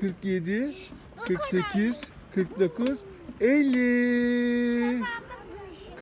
47, 48, 49, 50.